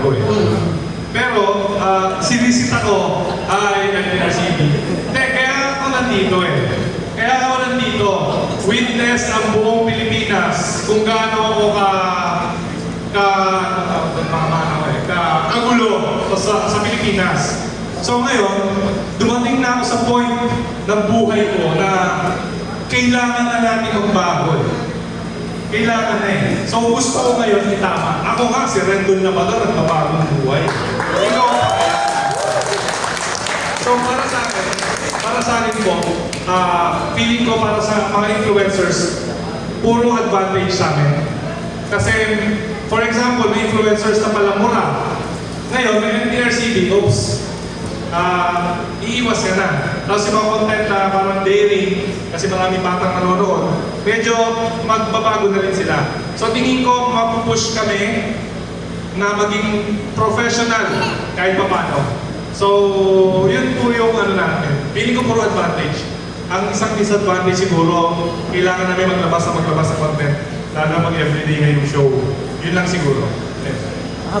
ko eh. Pero, uh, sinisita ko, ay, NPRCB. Hindi, kaya ako nandito eh. Kaya ako nandito, witness ang buong Pilipinas kung gaano ako ka ka ano eh, ka kagulo sa, sa Pilipinas. So ngayon, dumating na ako sa point ng buhay ko na kailangan na natin magbago. eh. Kailangan na eh. So gusto ko ngayon itama. Ako nga, si Rendon na ba doon, nagbabagong buhay. Ikaw? So para sa akin, para sa akin po, ah, feeling ko para sa mga influencers, puro advantage sa amin. Kasi, for example, may influencers na pala mura. Ngayon, may NTRCB, oops, ah, iiwas ka na. Tapos yung mga content na parang daring, kasi marami batang nanonood, medyo magbabago na rin sila. So tingin ko, mapupush kami na maging professional kahit pa. So, yun po yung ano natin. Feeling ko puro advantage. Ang isang disadvantage siguro, kailangan namin maglabas na maglabas ng content. Lalo mag everyday ngayong show. Yun lang siguro. Yes.